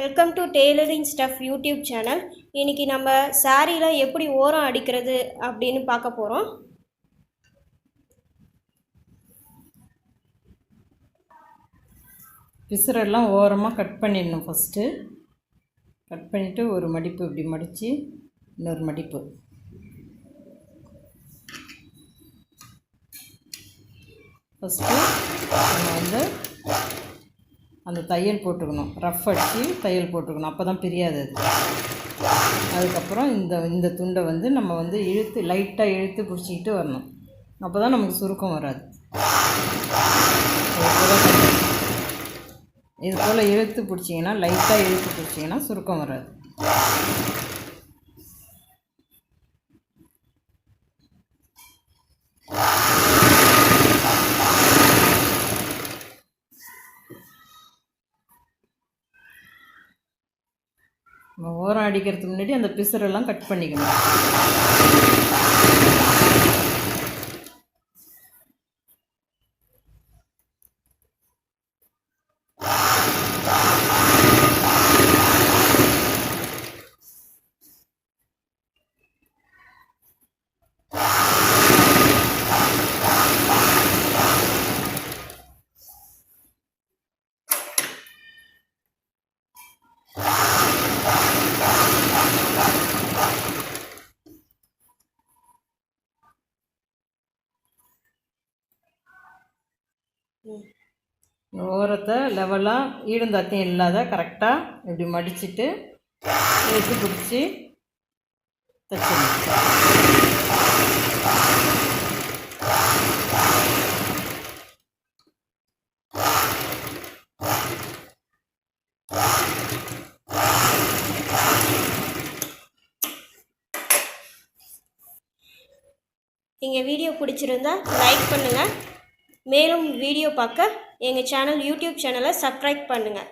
Welcome to tailoring stuff YouTube channel இன்றைக்கி நம்ம சாரியில் எப்படி ஓரம் அடிக்கிறது அப்படின்னு பார்க்க போகிறோம் பிசுரெல்லாம் ஓரமாக கட் பண்ணிடணும் ஃபஸ்ட்டு கட் பண்ணிவிட்டு ஒரு மடிப்பு இப்படி மடித்து இன்னொரு மடிப்பு. ஃபஸ்ட்டு நம்ம வந்து அந்த தையல் போட்டுக்கணும். ரஃப் அடித்து தையல் போட்டுக்கணும். அப்போ தான் பிரியாது அது. அதுக்கப்புறம் இந்த இந்த துண்டை வந்து நம்ம வந்து இழுத்து லைட்டாக இழுத்து பிடிச்சிக்கிட்டு வரணும். அப்போ தான் நமக்கு சுருக்கம் வராது. இது போல் இழுத்து பிடிச்சிங்கன்னா லைட்டாக இழுத்து பிடிச்சிங்கன்னா சுருக்கம் வராது. நம்ம ஓரம் அடிக்கிறதுக்கு முன்னாடி அந்த பிசுறெல்லாம் கட் பண்ணிக்கணும். ஓரத்தை லெவலாக ஈடும் ஈடுந்தாத்தையும் இல்லாத கரெக்டாக இப்படி மடிச்சிட்டு இழுத்து பிடிச்சி தைச்சிடணும். எங்கள் வீடியோ பிடிச்சிருந்தா லைக் பண்ணுங்கள் மேலும் வீடியோ பார்க்க எங்கள் சேனல் யூடியூப் சேனலை சப்ஸ்கிரைப் பண்ணுங்கள்